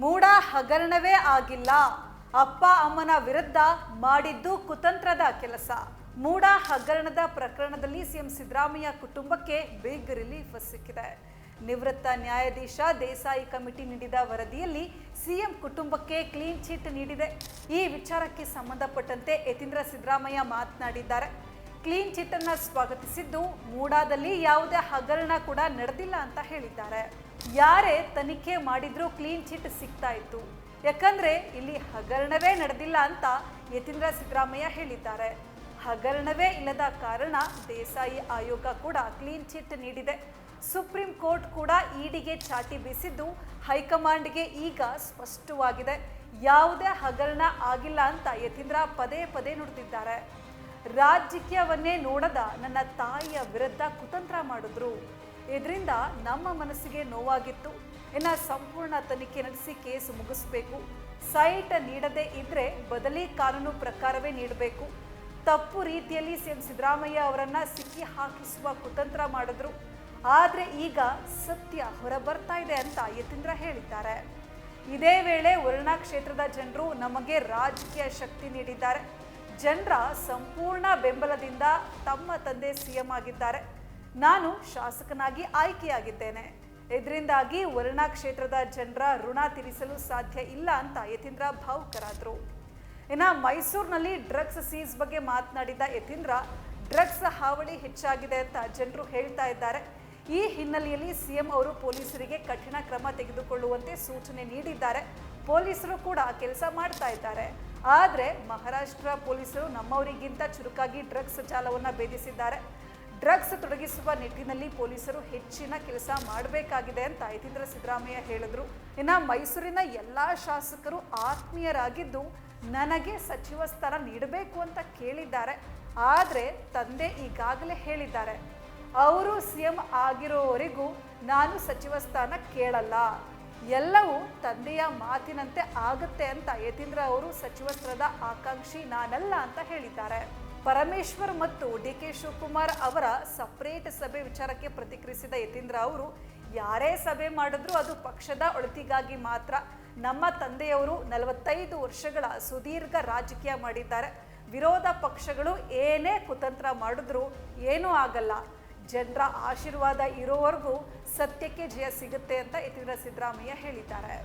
ಮೂಡ ಹಗರಣವೇ ಆಗಿಲ್ಲ. ಅಪ್ಪ ಅಮ್ಮನ ವಿರುದ್ಧ ಮಾಡಿದ್ದು ಕುತಂತ್ರದ ಕೆಲಸ. ಮೂಡ ಹಗರಣದ ಪ್ರಕರಣದಲ್ಲಿ ಸಿಎಂ ಸಿದ್ದರಾಮಯ್ಯ ಕುಟುಂಬಕ್ಕೆ ಬಿಗ್ ರಿಲೀಫ್ ಸಿಕ್ಕಿದೆ. ನಿವೃತ್ತ ನ್ಯಾಯಾಧೀಶ, ದೇಸಾಯಿ ಕಮಿಟಿ ನೀಡಿದ ವರದಿಯಲ್ಲಿ ಸಿಎಂ ಕುಟುಂಬಕ್ಕೆ ಕ್ಲೀನ್ ಚಿಟ್ ನೀಡಿದೆ. ಈ ವಿಚಾರಕ್ಕೆ ಸಂಬಂಧಪಟ್ಟಂತೆ ಯತೀಂದ್ರ ಸಿದ್ದರಾಮಯ್ಯ ಮಾತನಾಡಿದ್ದಾರೆ. ಕ್ಲೀನ್ ಚಿಟ್ ಅನ್ನ ಸ್ವಾಗತಿಸಿದ್ದು ಮೂಡಾದಲ್ಲಿ ಯಾವುದೇ ಹಗರಣ ಕೂಡ ನಡೆದಿಲ್ಲ ಅಂತ ಹೇಳಿದ್ದಾರೆ. ಯಾರೇ ತನಿಖೆ ಮಾಡಿದ್ರೂ ಕ್ಲೀನ್ ಚಿಟ್ ಸಿಗ್ತಾ ಇತ್ತು. ಯಾಕಂದ್ರೆ ಇಲ್ಲಿ ಹಗರಣವೇ ನಡೆದಿಲ್ಲ ಅಂತ ಯತೀಂದ್ರ ಸಿದ್ದರಾಮಯ್ಯ ಹೇಳಿದ್ದಾರೆ. ಹಗರಣವೇ ಇಲ್ಲದ ಕಾರಣ ದೇಸಾಯಿ ಆಯೋಗ ಕೂಡ ಕ್ಲೀನ್ ಚಿಟ್ ನೀಡಿದೆ. ಸುಪ್ರೀಂ ಕೋರ್ಟ್ ಕೂಡ ಇಡಿಗೆ ಚಾಟಿ ಬೀಸಿದ್ದು ಹೈಕಮಾಂಡ್ಗೆ ಈಗ ಸ್ಪಷ್ಟವಾಗಿದೆ. ಯಾವುದೇ ಹಗರಣ ಆಗಿಲ್ಲ ಅಂತ ಯತೀಂದ್ರ ಪದೇ ಪದೇ ನುಡಿದಿದ್ದಾರೆ. ರಾಜಕೀಯವನ್ನೇ ನೋಡದ ನನ್ನ ತಾಯಿಯ ವಿರುದ್ಧ ಕುತಂತ್ರ ಮಾಡಿದ್ರು. ಇದರಿಂದ ನಮ್ಮ ಮನಸ್ಸಿಗೆ ನೋವಾಗಿತ್ತು. ಇನ್ನು ಸಂಪೂರ್ಣ ತನಿಖೆ ನಡೆಸಿ ಕೇಸ್ ಮುಗಿಸ್ಬೇಕು. ಸೈಟ್ ನೀಡದೇ ಇದ್ರೆ ಬದಲಿ ಕಾನೂನು ಪ್ರಕಾರವೇ ನೀಡಬೇಕು. ತಪ್ಪು ರೀತಿಯಲ್ಲಿ ಸಿಎಂ ಸಿದ್ದರಾಮಯ್ಯ ಅವರನ್ನ ಸಿಕ್ಕಿ ಹಾಕಿಸುವ ಕುತಂತ್ರ ಮಾಡಿದ್ರು. ಆದರೆ ಈಗ ಸತ್ಯ ಹೊರಬರ್ತಾ ಇದೆ ಅಂತ ಯತೀಂದ್ರ ಹೇಳಿದ್ದಾರೆ. ಇದೇ ವೇಳೆ ವರ್ಣಾ ಕ್ಷೇತ್ರದ ಜನರು ನಮಗೆ ರಾಜಕೀಯ ಶಕ್ತಿ ನೀಡಿದ್ದಾರೆ. ಜನರ ಸಂಪೂರ್ಣ ಬೆಂಬಲದಿಂದ ತಮ್ಮ ತಂದೆ ಸಿಎಂ ಆಗಿದ್ದಾರೆ. ನಾನು ಶಾಸಕನಾಗಿ ಆಯ್ಕೆಯಾಗಿದ್ದೇನೆ. ಇದರಿಂದಾಗಿ ವರುಣಾ ಕ್ಷೇತ್ರದ ಜನರ ಋಣ ತೀರಿಸಲು ಸಾಧ್ಯ ಇಲ್ಲ ಅಂತ ಯತೀಂದ್ರ ಭಾವುಕರಾದ್ರು. ಇನ್ನು ಮೈಸೂರಿನಲ್ಲಿ ಡ್ರಗ್ಸ್ ಸೀಸ್ ಬಗ್ಗೆ ಮಾತನಾಡಿದ ಯತೀಂದ್ರ, ಡ್ರಗ್ಸ್ ಹಾವಳಿ ಹೆಚ್ಚಾಗಿದೆ ಅಂತ ಜನರು ಹೇಳ್ತಾ ಇದ್ದಾರೆ. ಈ ಹಿನ್ನೆಲೆಯಲ್ಲಿ ಸಿಎಂ ಅವರು ಪೊಲೀಸರಿಗೆ ಕಠಿಣ ಕ್ರಮ ತೆಗೆದುಕೊಳ್ಳುವಂತೆ ಸೂಚನೆ ನೀಡಿದ್ದಾರೆ. ಪೊಲೀಸರು ಕೂಡ ಕೆಲಸ ಮಾಡ್ತಾ ಇದ್ದಾರೆ. ಆದರೆ ಮಹಾರಾಷ್ಟ್ರ ಪೊಲೀಸರು ನಮ್ಮವರಿಗಿಂತ ಚುರುಕಾಗಿ ಡ್ರಗ್ಸ್ ಜಾಲವನ್ನು ಭೇದಿಸಿದ್ದಾರೆ. ಡ್ರಗ್ಸ್ ತೊಡಗಿಸುವ ನಿಟ್ಟಿನಲ್ಲಿ ಪೊಲೀಸರು ಹೆಚ್ಚಿನ ಕೆಲಸ ಮಾಡಬೇಕಾಗಿದೆ ಅಂತ ಯತೀಂದ್ರ ಸಿದ್ದರಾಮಯ್ಯ ಹೇಳಿದ್ರು. ಇನ್ನು ಮೈಸೂರಿನ ಎಲ್ಲ ಶಾಸಕರು ಆತ್ಮೀಯರಾಗಿದ್ದು ನನಗೆ ಸಚಿವ ಸ್ಥಾನ ನೀಡಬೇಕು ಅಂತ ಕೇಳಿದ್ದಾರೆ. ಆದರೆ ತಂದೆ ಈಗಾಗಲೇ ಹೇಳಿದ್ದಾರೆ, ಅವರು ಸಿ ಎಂ ಆಗಿರೋವರೆಗೂ ನಾನು ಸಚಿವ ಸ್ಥಾನ ಕೇಳಲ್ಲ. ಎಲ್ಲವೂ ತಂದೆಯ ಮಾತಿನಂತೆ ಆಗುತ್ತೆ ಅಂತ ಯತೀಂದ್ರ ಅವರು ಸಚಿವ ಸ್ಥಾನದ ಆಕಾಂಕ್ಷಿ ನಾನಲ್ಲ ಅಂತ ಹೇಳಿದ್ದಾರೆ. ಪರಮೇಶ್ವರ್ ಮತ್ತು ಡಿ ಕೆ ಶಿವಕುಮಾರ್ ಅವರ ಸಪ್ರೇಟ್ ಸಭೆ ವಿಚಾರಕ್ಕೆ ಪ್ರತಿಕ್ರಿಯಿಸಿದ ಯತೀಂದ್ರ ಅವರು, ಯಾರೇ ಸಭೆ ಮಾಡಿದ್ರೂ ಅದು ಪಕ್ಷದ ಒಳಿತಿಗಾಗಿ ಮಾತ್ರ. ನಮ್ಮ ತಂದೆಯವರು ನಲವತ್ತೈದು ವರ್ಷಗಳ ಸುದೀರ್ಘ ರಾಜಕೀಯ ಮಾಡಿದ್ದಾರೆ. ವಿರೋಧ ಪಕ್ಷಗಳು ಏನೇ ಕುತಂತ್ರ ಮಾಡಿದ್ರೂ ಏನೂ ಆಗಲ್ಲ. ಜನರ ಆಶೀರ್ವಾದ ಇರೋವರೆಗೂ ಸತ್ಯಕ್ಕೆ ಜಯ ಸಿಗುತ್ತೆ ಅಂತ ಯತೀಂದ್ರ ಸಿದ್ದರಾಮಯ್ಯ ಹೇಳಿದ್ದಾರೆ.